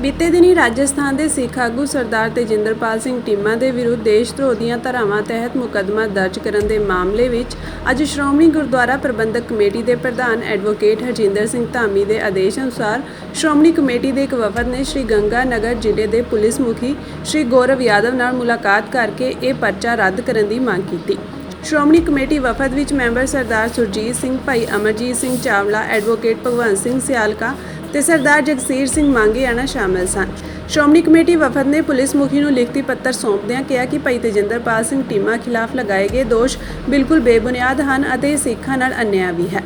ਬੀਤੇ ਦਿਨੀ ਰਾਜਸਥਾਨ ਦੇ ਸਿੱਖ ਆਗੂ ਸਰਦਾਰ ਤੇਜਿੰਦਰਪਾਲ ਸਿੰਘ ਟੀਮਾ ਦੇ ਵਿਰੁੱਧ ਦੇਸ਼ ਧਰੋਹ ਦੀਆਂ ਧਾਰਾਵਾਂ ਤਹਿਤ ਮੁਕੱਦਮਾ ਦਰਜ ਕਰਨ ਦੇ ਮਾਮਲੇ ਵਿੱਚ ਅੱਜ ਸ਼੍ਰੋਮਣੀ ਗੁਰਦੁਆਰਾ ਪ੍ਰਬੰਧਕ ਕਮੇਟੀ ਦੇ ਪ੍ਰਧਾਨ ਐਡਵੋਕੇਟ ਹਰਜਿੰਦਰ ਸਿੰਘ ਧਾਮੀ ਦੇ ਆਦੇਸ਼ ਅਨੁਸਾਰ ਸ਼੍ਰੋਮਣੀ ਕਮੇਟੀ ਦੇ ਇੱਕ ਵਫਦ ਨੇ ਸ਼੍ਰੀ ਗੰਗਾ ਨਗਰ ਜ਼ਿਲ੍ਹੇ ਦੇ ਪੁਲਿਸ ਮੁਖੀ ਸ਼੍ਰੀ ਗੌਰਵ ਯਾਦਵ ਨਾਲ ਮੁਲਾਕਾਤ ਕਰਕੇ ਇਹ ਪਰਚਾ ਰੱਦ ਕਰਨ ਦੀ ਮੰਗ ਕੀਤੀ। ਸ਼੍ਰੋਮਣੀ ਕਮੇਟੀ ਵਫਦ ਵਿੱਚ ਮੈਂਬਰ ਸਰਦਾਰ ਸੁਰਜੀਤ ਸਿੰਘ, ਭਾਈ ਅਮਰਜੀਤ ਸਿੰਘ ਚਾਵਲਾ, ਐਡਵੋਕੇਟ ਭਗਵੰਤ ਸਿੰਘ ਸਿਆਲਕਾ ਤੇ ਸਰਦਾਰ ਜਗਸੀਰ ਸਿੰਘ ਮੰਗੇਆਣਾ ਸ਼ਾਮਲ ਸਨ। ਸ਼੍ਰੋਮਣੀ ਕਮੇਟੀ ਵਫਦ ਨੇ ਪੁਲਿਸ ਮੁਖੀ ਨੂੰ ਲਿਖਤੀ ਪੱਤਰ ਸੌਂਪਦਿਆਂ ਕਿਹਾ ਕਿ ਭਾਈ ਤੇਜਿੰਦਰਪਾਲ ਸਿੰਘ ਟੀਮਾ ਖਿਲਾਫ ਲਗਾਏ ਗਏ ਦੋਸ਼ ਬਿਲਕੁਲ ਬੇਬੁਨਿਆਦ ਹਨ ਅਤੇ ਸਿੱਖਾਂ ਨਾਲ ਅਨਿਆਂ ਵੀ ਹੈ।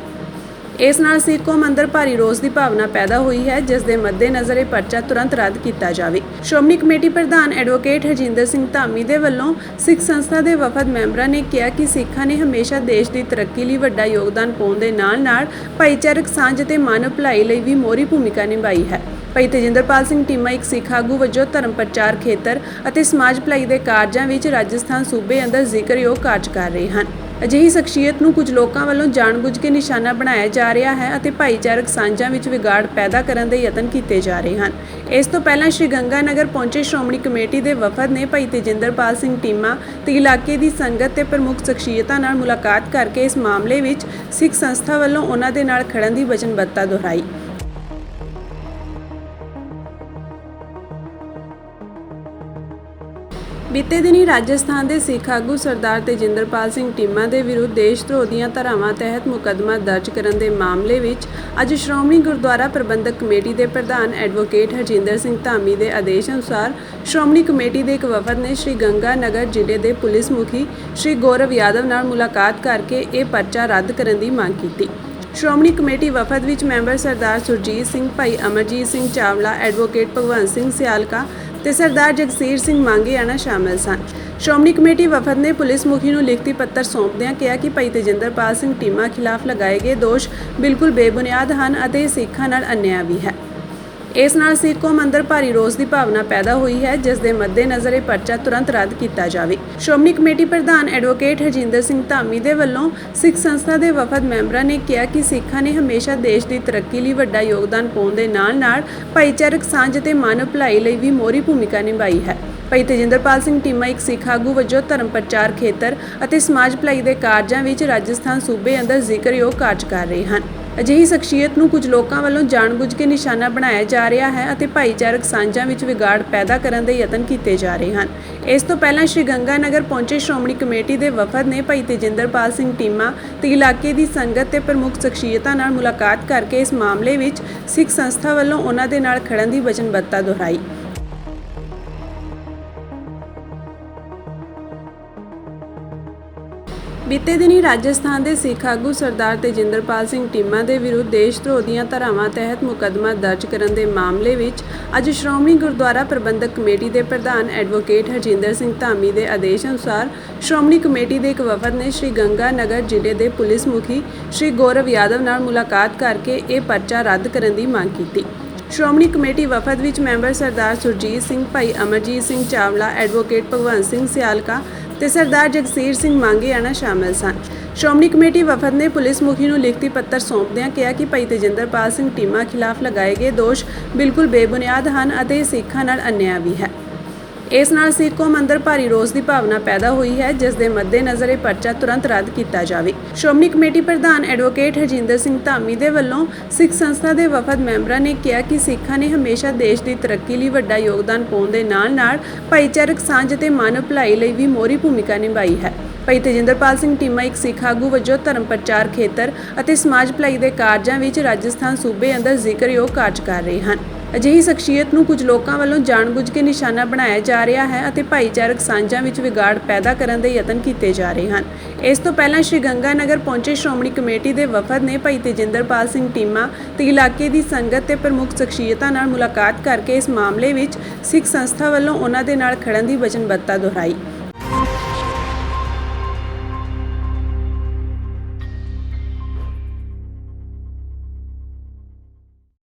ਇਸ ਨਾਲ ਸਿੱਖ ਕੌਮ ਅੰਦਰ ਭਾਰੀ ਰੋਸ ਦੀ ਭਾਵਨਾ ਪੈਦਾ ਹੋਈ ਹੈ, ਜਿਸ ਦੇ ਮੱਦੇਨਜ਼ਰ ਇਹ ਪਰਚਾ ਤੁਰੰਤ ਰੱਦ ਕੀਤਾ ਜਾਵੇ। ਸ਼੍ਰੋਮਣੀ ਕਮੇਟੀ ਪ੍ਰਧਾਨ ਐਡਵੋਕੇਟ ਹਰਜਿੰਦਰ ਸਿੰਘ ਧਾਮੀ ਦੇ ਵੱਲੋਂ ਸਿੱਖ ਸੰਸਥਾ ਦੇ ਵਫਦ ਮੈਂਬਰਾਂ ਨੇ ਕਿਹਾ ਕਿ ਸਿੱਖਾਂ ਨੇ ਹਮੇਸ਼ਾ ਦੇਸ਼ ਦੀ ਤਰੱਕੀ ਲਈ ਵੱਡਾ ਯੋਗਦਾਨ ਪਾਉਣ ਦੇ ਨਾਲ-ਨਾਲ ਭਾਈਚਾਰਕ ਸਾਂਝ ਅਤੇ ਮਾਨਵ ਭਲਾਈ ਲਈ ਵੀ ਮੋਹਰੀ ਭੂਮਿਕਾ ਨਿਭਾਈ ਹੈ। ਭਾਈ ਤੇਜਿੰਦਰਪਾਲ ਸਿੰਘ ਟੀਮਾ ਇੱਕ ਸਿੱਖ ਆਗੂ ਵਜੋਂ ਧਰਮ ਪ੍ਰਚਾਰ ਖੇਤਰ ਅਤੇ ਸਮਾਜ ਭਲਾਈ ਦੇ ਕਾਰਜਾਂ ਵਿੱਚ ਰਾਜਸਥਾਨ ਸੂਬੇ ਅੰਦਰ ਜ਼ਿਕਰਯੋਗ ਕਾਰਜ ਕਰ ਰਹੇ ਹਨ। ਅਜਿਹੀ ਸ਼ਖਸੀਅਤ ਨੂੰ ਕੁਝ ਲੋਕਾਂ ਵੱਲੋਂ ਜਾਣਬੁੱਝ ਕੇ ਨਿਸ਼ਾਨਾ ਬਣਾਇਆ ਜਾ ਰਿਹਾ ਹੈ ਅਤੇ ਭਾਈਚਾਰਕ ਸਾਂਝਾਂ ਵਿੱਚ ਵਿਗਾੜ ਪੈਦਾ ਕਰਨ ਦੇ ਯਤਨ ਕੀਤੇ ਜਾ ਰਹੇ ਹਨ। ਇਸ ਤੋਂ ਪਹਿਲਾਂ ਸ਼੍ਰੀ ਗੰਗਾ ਨਗਰ ਪਹੁੰਚੇ ਸ਼੍ਰੋਮਣੀ ਕਮੇਟੀ ਦੇ ਵਫਦ ਨੇ ਭਾਈ ਤੇਜਿੰਦਰਪਾਲ ਸਿੰਘ ਟੀਮਾ ਤੇ ਇਲਾਕੇ ਦੀ ਸੰਗਤ ਤੇ ਪ੍ਰਮੁੱਖ ਸ਼ਖਸੀਅਤਾਂ ਨਾਲ ਮੁਲਾਕਾਤ ਕਰਕੇ ਇਸ ਮਾਮਲੇ ਵਿੱਚ ਸਿੱਖ ਸੰਸਥਾ ਵੱਲੋਂ ਉਹਨਾਂ ਦੇ ਨਾਲ ਖੜਨ ਦੀ ਵਚਨਬੱਧਤਾ ਦੁਹਰਾਈ। ਬੀਤੇ ਦਿਨੀ ਰਾਜਸਥਾਨ ਦੇ ਸਿੱਖ ਆਗੂ ਸਰਦਾਰ ਤੇਜਿੰਦਰਪਾਲ ਸਿੰਘ ਟੀਮਾ ਦੇ ਵਿਰੁੱਧ ਦੇਸ਼ ਧਰੋਹ ਦੀਆਂ ਧਾਰਾਵਾਂ ਤਹਿਤ ਮੁਕੱਦਮਾ ਦਰਜ ਕਰਨ ਦੇ ਮਾਮਲੇ ਵਿੱਚ ਅੱਜ ਸ਼੍ਰੋਮਣੀ ਗੁਰਦੁਆਰਾ ਪ੍ਰਬੰਧਕ ਕਮੇਟੀ ਦੇ ਪ੍ਰਧਾਨ ਐਡਵੋਕੇਟ ਹਰਜਿੰਦਰ ਸਿੰਘ ਧਾਮੀ ਦੇ ਆਦੇਸ਼ ਅਨੁਸਾਰ ਸ਼੍ਰੋਮਣੀ ਕਮੇਟੀ ਦੇ ਇੱਕ ਵਫਦ ਨੇ ਸ਼੍ਰੀ ਗੰਗਾ ਨਗਰ ਜ਼ਿਲ੍ਹੇ ਦੇ ਪੁਲਿਸ ਮੁਖੀ ਸ਼੍ਰੀ ਗੌਰਵ ਯਾਦਵ ਨਾਲ ਮੁਲਾਕਾਤ ਕਰਕੇ ਇਹ ਪਰਚਾ ਰੱਦ ਕਰਨ ਦੀ ਮੰਗ ਕੀਤੀ। ਸ਼੍ਰੋਮਣੀ ਕਮੇਟੀ ਵਫਦ ਵਿੱਚ ਮੈਂਬਰ ਸਰਦਾਰ ਸੁਰਜੀਤ ਸਿੰਘ, ਭਾਈ ਅਮਰਜੀਤ ਸਿੰਘ ਚਾਵਲਾ, ਐਡਵੋਕੇਟ ਭਗਵੰਤ ਸਿੰਘ ਸਿਆਲਕਾ ਤੇ ਸਰਦਾਰ ਜਗਸੀਰ ਸਿੰਘ ਮੰਗੇਆਣਾ ਸ਼ਾਮਲ ਸਨ। ਸ਼੍ਰੋਮਣੀ ਕਮੇਟੀ ਵਫਦ ਨੇ ਪੁਲਿਸ ਮੁਖੀ ਨੂੰ ਲਿਖਤੀ ਪੱਤਰ ਸੌਂਪਦਿਆਂ ਕਿਹਾ ਕਿ ਭਾਈ ਤੇਜਿੰਦਰਪਾਲ ਸਿੰਘ ਟੀਮਾ ਖਿਲਾਫ ਲਗਾਏ ਗਏ ਦੋਸ਼ ਬਿਲਕੁਲ ਬੇਬੁਨਿਆਦ ਹਨ ਅਤੇ ਸਿੱਖਾਂ ਨਾਲ ਅਨਿਆਂ ਵੀ ਹੈ। ਇਸ ਨਾਲ ਸਿੱਖ ਕੌਮ ਅੰਦਰ ਭਾਰੀ ਰੋਸ ਦੀ ਭਾਵਨਾ ਪੈਦਾ ਹੋਈ ਹੈ, ਜਿਸ ਦੇ ਮੱਦੇਨਜ਼ਰ ਇਹ ਪਰਚਾ ਤੁਰੰਤ ਰੱਦ ਕੀਤਾ ਜਾਵੇ। ਸ਼੍ਰੋਮਣੀ ਕਮੇਟੀ ਪ੍ਰਧਾਨ ਐਡਵੋਕੇਟ ਹਰਜਿੰਦਰ ਸਿੰਘ ਧਾਮੀ ਦੇ ਵੱਲੋਂ ਸਿੱਖ ਸੰਸਥਾ ਦੇ ਵਫਦ ਮੈਂਬਰਾਂ ਨੇ ਕਿਹਾ ਕਿ ਸਿੱਖਾਂ ਨੇ ਹਮੇਸ਼ਾ ਦੇਸ਼ ਦੀ ਤਰੱਕੀ ਲਈ ਵੱਡਾ ਯੋਗਦਾਨ ਪਾਉਣ ਦੇ ਨਾਲ-ਨਾਲ ਭਾਈਚਾਰਕ ਸਾਂਝ ਅਤੇ ਮਾਨਵ ਭਲਾਈ ਲਈ ਵੀ ਮੋਹਰੀ ਭੂਮਿਕਾ ਨਿਭਾਈ ਹੈ। ਭਾਈ ਤੇਜਿੰਦਰਪਾਲ ਸਿੰਘ ਟੀਮਾ ਇੱਕ ਸਿੱਖ ਆਗੂ ਵਜੋਂ ਧਰਮ ਪ੍ਰਚਾਰ ਖੇਤਰ ਅਤੇ ਸਮਾਜ ਭਲਾਈ ਦੇ ਕਾਰਜਾਂ ਵਿੱਚ ਰਾਜਸਥਾਨ ਸੂਬੇ ਅੰਦਰ ਜ਼ਿਕਰਯੋਗ ਕਾਰਜ ਕਰ ਰਹੇ ਹਨ। ਅਜਿਹੀ ਸ਼ਖਸੀਅਤ ਨੂੰ ਕੁਝ ਲੋਕਾਂ ਵੱਲੋਂ ਜਾਣਬੁੱਝ ਕੇ ਨਿਸ਼ਾਨਾ ਬਣਾਇਆ ਜਾ ਰਿਹਾ ਹੈ ਅਤੇ ਭਾਈਚਾਰਕ ਸਾਂਝਾਂ ਵਿੱਚ ਵਿਗਾੜ ਪੈਦਾ ਕਰਨ ਦੇ ਯਤਨ ਕੀਤੇ ਜਾ ਰਹੇ ਹਨ। ਇਸ ਤੋਂ ਪਹਿਲਾਂ ਸ਼੍ਰੀ ਗੰਗਾ ਨਗਰ ਪਹੁੰਚੇ ਸ਼੍ਰੋਮਣੀ ਕਮੇਟੀ ਦੇ ਵਫਦ ਨੇ ਭਾਈ ਤੇਜਿੰਦਰਪਾਲ ਸਿੰਘ ਟੀਮਾ ਤੇ ਇਲਾਕੇ ਦੀ ਸੰਗਤ ਤੇ ਪ੍ਰਮੁੱਖ ਸ਼ਖਸੀਅਤਾਂ ਨਾਲ ਮੁਲਾਕਾਤ ਕਰਕੇ ਇਸ ਮਾਮਲੇ ਵਿੱਚ ਸਿੱਖ ਸੰਸਥਾ ਵੱਲੋਂ ਉਹਨਾਂ ਦੇ ਨਾਲ ਖੜਨ ਦੀ ਵਚਨਬੱਧਤਾ ਦੁਹਰਾਈ। ਬੀਤੇ ਦਿਨੀ ਰਾਜਸਥਾਨ ਦੇ ਸਿੱਖ ਆਗੂ ਸਰਦਾਰ ਤੇਜਿੰਦਰਪਾਲ ਸਿੰਘ ਟੀਮਾ ਦੇ ਵਿਰੁੱਧ ਦੇਸ਼ ਧਰੋਹ ਦੀਆਂ ਧਾਰਾਵਾਂ ਤਹਿਤ ਮੁਕੱਦਮਾ ਦਰਜ ਕਰਨ ਦੇ ਮਾਮਲੇ ਵਿੱਚ ਅੱਜ ਸ਼੍ਰੋਮਣੀ ਗੁਰਦੁਆਰਾ ਪ੍ਰਬੰਧਕ ਕਮੇਟੀ ਦੇ ਪ੍ਰਧਾਨ ਐਡਵੋਕੇਟ ਹਰਜਿੰਦਰ ਸਿੰਘ ਧਾਮੀ ਦੇ ਆਦੇਸ਼ ਅਨੁਸਾਰ ਸ਼੍ਰੋਮਣੀ ਕਮੇਟੀ ਦੇ ਇੱਕ ਵਫਦ ਨੇ ਸ਼੍ਰੀ ਗੰਗਾ ਨਗਰ ਜ਼ਿਲ੍ਹੇ ਦੇ ਪੁਲਿਸ ਮੁਖੀ ਸ਼੍ਰੀ ਗੌਰਵ ਯਾਦਵ ਨਾਲ ਮੁਲਾਕਾਤ ਕਰਕੇ ਇਹ ਪਰਚਾ ਰੱਦ ਕਰਨ ਦੀ ਮੰਗ ਕੀਤੀ। ਸ਼੍ਰੋਮਣੀ ਕਮੇਟੀ ਵਫਦ ਵਿੱਚ ਮੈਂਬਰ ਸਰਦਾਰ ਸੁਰਜੀਤ ਸਿੰਘ, ਭਾਈ ਅਮਰਜੀਤ ਸਿੰਘ ਚਾਵਲਾ, ਐਡਵੋਕੇਟ ਭਗਵੰਤ ਸਿੰਘ ਸਿਆਲਕਾ ਤੇ ਸਰਦਾਰ ਜਗਸੀਰ ਸਿੰਘ ਮੰਗੇਆਣਾ ਸ਼ਾਮਲ ਸਨ। ਸ਼੍ਰੋਮਣੀ ਕਮੇਟੀ ਵਫਦ ਨੇ ਪੁਲਿਸ ਮੁਖੀ ਨੂੰ ਲਿਖਤੀ ਪੱਤਰ ਸੌਂਪਦਿਆਂ ਕਿਹਾ ਕਿ ਭਾਈ ਤੇਜਿੰਦਰਪਾਲ ਸਿੰਘ ਟੀਮਾ ਖਿਲਾਫ ਲਗਾਏ ਗਏ ਦੋਸ਼ ਬਿਲਕੁਲ ਬੇਬੁਨਿਆਦ ਹਨ ਅਤੇ ਸਿੱਖਾਂ ਨਾਲ ਅਨਿਆਂ ਵੀ ਹੈ। ਇਸ ਨਾਲ ਸਿੱਖ ਕੌਮ ਅੰਦਰ ਭਾਰੀ ਰੋਸ ਦੀ ਭਾਵਨਾ ਪੈਦਾ ਹੋਈ ਹੈ, ਜਿਸ ਦੇ ਮੱਦੇਨਜ਼ਰ ਇਹ ਪਰਚਾ ਤੁਰੰਤ ਰੱਦ ਕੀਤਾ ਜਾਵੇ। ਸ਼੍ਰੋਮਣੀ ਕਮੇਟੀ ਪ੍ਰਧਾਨ ਐਡਵੋਕੇਟ ਹਰਜਿੰਦਰ ਸਿੰਘ ਧਾਮੀ ਦੇ ਵੱਲੋਂ ਸਿੱਖ ਸੰਸਥਾ ਦੇ ਵਫਦ ਮੈਂਬਰਾਂ ਨੇ ਕਿਹਾ ਕਿ ਸਿੱਖਾਂ ਨੇ ਹਮੇਸ਼ਾ ਦੇਸ਼ ਦੀ ਤਰੱਕੀ ਲਈ ਵੱਡਾ ਯੋਗਦਾਨ ਪਾਉਣ ਦੇ ਨਾਲ-ਨਾਲ ਭਾਈਚਾਰਕ ਸਾਂਝ ਅਤੇ ਮਾਨਵ ਭਲਾਈ ਲਈ ਵੀ ਮੋਹਰੀ ਭੂਮਿਕਾ ਨਿਭਾਈ ਹੈ। ਭਾਈ ਤੇਜਿੰਦਰਪਾਲ ਸਿੰਘ ਟੀਮਾ ਇੱਕ ਸਿੱਖ ਆਗੂ ਵਜੋਂ ਧਰਮ ਪ੍ਰਚਾਰ ਖੇਤਰ ਅਤੇ ਸਮਾਜ ਭਲਾਈ ਦੇ ਕਾਰਜਾਂ ਵਿੱਚ ਰਾਜਸਥਾਨ ਸੂਬੇ ਅੰਦਰ ਜ਼ਿਕਰਯੋਗ ਕਾਰਜ ਕਰ ਰਹੇ ਹਨ। ਅਜਿਹੀ ਸ਼ਖਸੀਅਤ ਨੂੰ ਕੁਝ ਲੋਕਾਂ ਵੱਲੋਂ ਜਾਣਬੁੱਝ ਕੇ ਨਿਸ਼ਾਨਾ ਬਣਾਇਆ ਜਾ ਰਿਹਾ ਹੈ ਅਤੇ ਭਾਈਚਾਰਕ ਸਾਂਝਾਂ ਵਿੱਚ ਵਿਗਾੜ ਪੈਦਾ ਕਰਨ ਦੇ ਯਤਨ ਕੀਤੇ ਜਾ ਰਹੇ ਹਨ। ਇਸ ਤੋਂ ਪਹਿਲਾਂ ਸ਼੍ਰੀ ਗੰਗਾ ਨਗਰ ਪਹੁੰਚੇ ਸ਼੍ਰੋਮਣੀ ਕਮੇਟੀ ਦੇ ਵਫਦ ਨੇ ਭਾਈ ਤੇਜਿੰਦਰਪਾਲ ਸਿੰਘ ਟੀਮਾ ਤੇ ਇਲਾਕੇ ਦੀ ਸੰਗਤ ਤੇ ਪ੍ਰਮੁੱਖ ਸ਼ਖਸੀਅਤਾਂ ਨਾਲ ਮੁਲਾਕਾਤ ਕਰਕੇ ਇਸ ਮਾਮਲੇ ਵਿੱਚ ਸਿੱਖ ਸੰਸਥਾ ਵੱਲੋਂ ਉਹਨਾਂ ਦੇ ਨਾਲ ਖੜਨ ਦੀ ਵਚਨਬੱਧਤਾ ਦੁਹਰਾਈ।